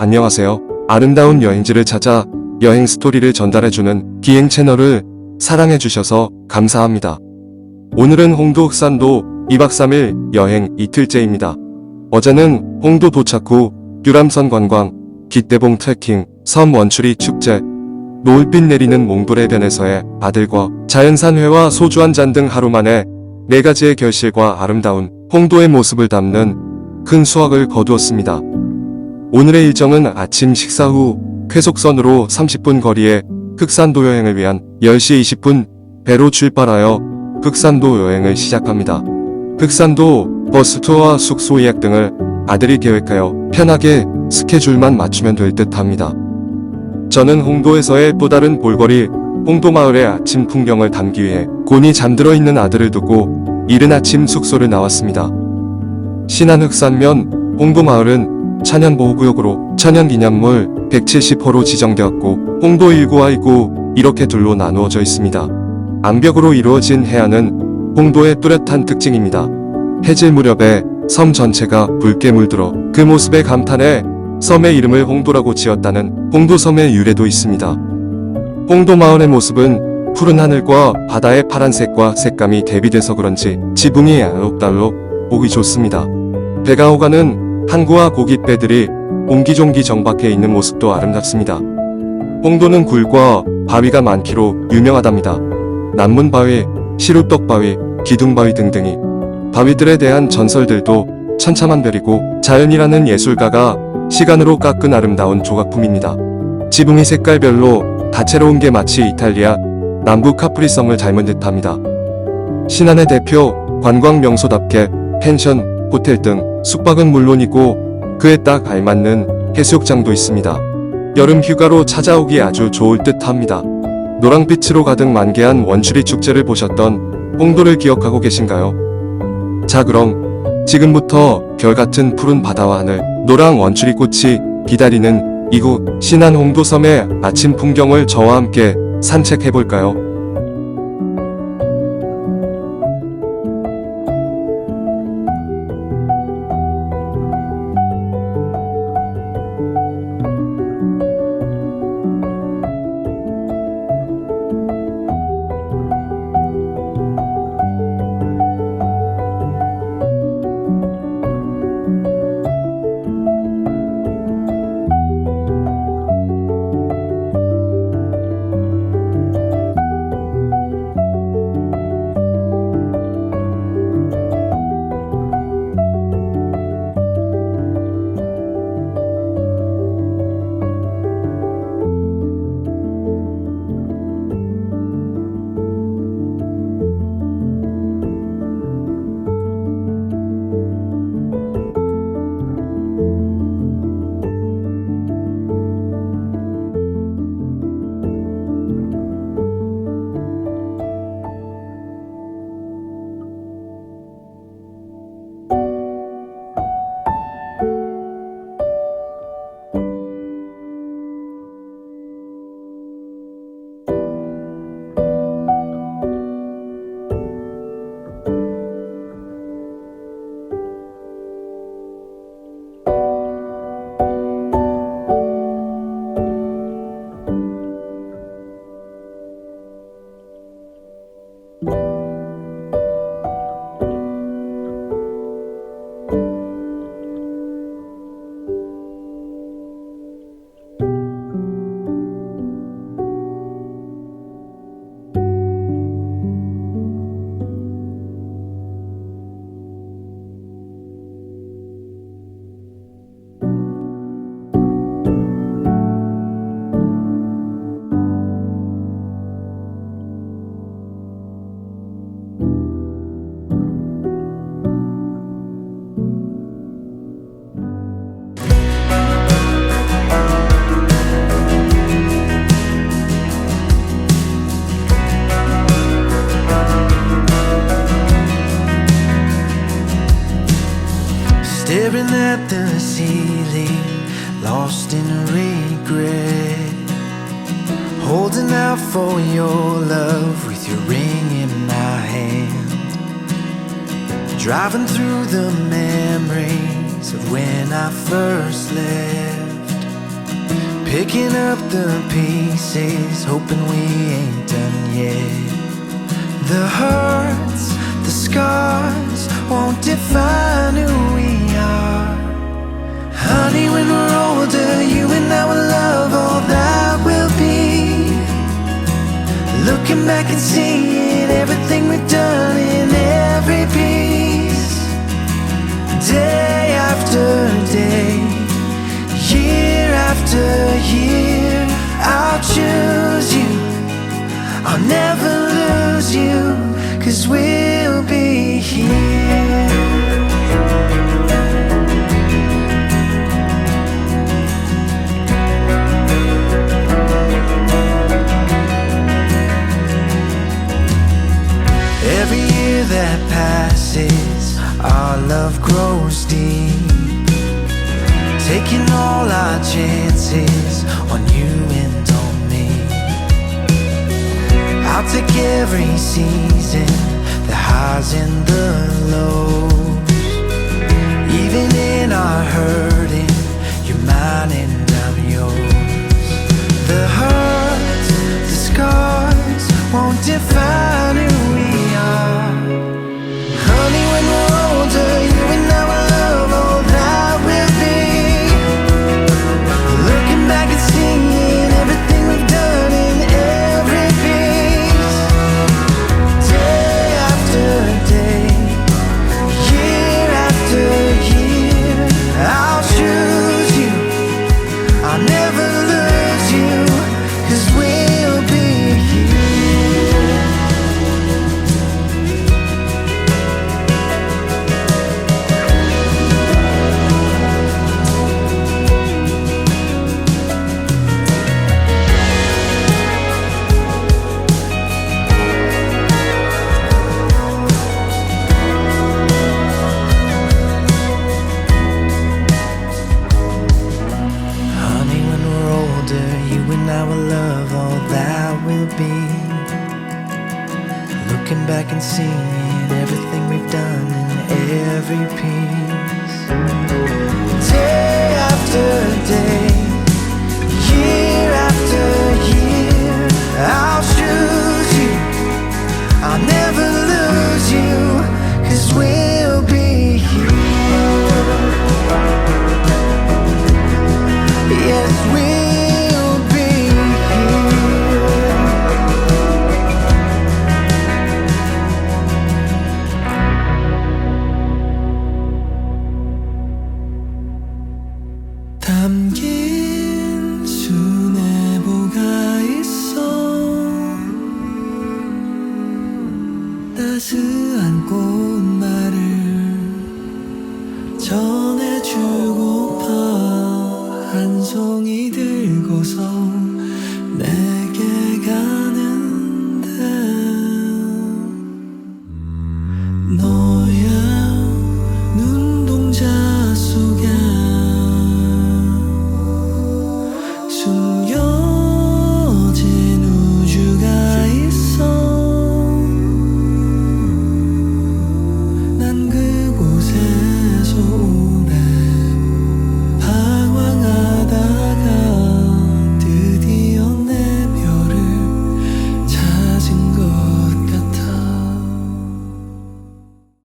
안녕하세요. 아름다운 여행지를 찾아 여행 스토리를 전달해주는 기행 채널을 사랑해주셔서 감사합니다. 오늘은 홍도 흑산도 2박 3일 여행 이틀째입니다. 어제는 홍도 도착 후 유람선 관광, 기대봉 트레킹, 섬 원추리 축제, 노을빛 내리는 몽돌해변에서의 아들과 자연산회와 소주 한 잔 등 하루 만에 네 가지의 결실과 아름다운 홍도의 모습을 담는 큰 수확을 거두었습니다. 오늘의 일정은 아침 식사 후 쾌속선으로 30분 거리의 흑산도 여행을 위한 10시 20분 배로 출발하여 흑산도 여행을 시작합니다. 흑산도 버스 투어와 숙소 예약 등을 아들이 계획하여 편하게 스케줄만 맞추면 될 듯 합니다. 저는 홍도에서의 또 다른 볼거리 홍도 마을의 아침 풍경을 담기 위해 곤히 잠들어 있는 아들을 두고 이른 아침 숙소를 나왔습니다. 신안 흑산면 홍도 마을은 천연보호구역으로 천연기념물 170호로 지정되었고 홍도 1구와 2구 이렇게 둘로 나누어져 있습니다. 암벽으로 이루어진 해안은 홍도의 뚜렷한 특징입니다. 해질 무렵에 섬 전체가 붉게 물들어 그 모습에 감탄해 섬의 이름을 홍도라고 지었다는 홍도섬의 유래도 있습니다. 홍도 마을의 모습은 푸른 하늘과 바다의 파란색과 색감이 대비돼서 그런지 지붕이 알록달록 보기 좋습니다. 배가 오가는 항구와 고깃배들이 옹기종기 정박해 있는 모습도 아름답습니다. 홍도는 굴과 바위가 많기로 유명하답니다. 남문바위, 시루떡바위, 기둥바위 등등이 바위들에 대한 전설들도 천차만별이고 자연이라는 예술가가 시간으로 깎은 아름다운 조각품입니다. 지붕이 색깔별로 다채로운 게 마치 이탈리아 남부 카프리섬을 닮은 듯합니다. 신안의 대표 관광 명소답게 펜션, 호텔 등 숙박은 물론이고 그에 딱 알맞는 해수욕장도 있습니다. 여름 휴가로 찾아오기 아주 좋을 듯 합니다. 노랑빛으로 가득 만개한 원추리 축제를 보셨던 홍도를 기억하고 계신가요? 자 그럼 지금부터 별 같은 푸른 바다와 하늘, 노랑 원추리 꽃이 기다리는 이곳 신안 홍도섬의 아침 풍경을 저와 함께 산책해 볼까요? Staring at the ceiling, lost in regret. Holding out for your love with your ring in my hand. Driving through the memories of when I first left. Picking up the pieces, hoping we ain't done yet. The hurts, the scars won't define who we are. Honey, when we're older, you and I will love all that will be. Looking back and seeing everything we've done in every piece. Day after day, year after year, I'll choose you. I'll never lose you, cause we'll be here. I'll take every season, the highs and the lows. Even in our hurting, you're mine and I'm yours. The hurts, the scars won't define back and seeing everything we've done in every piece. 전해주고파 한 송이 들고서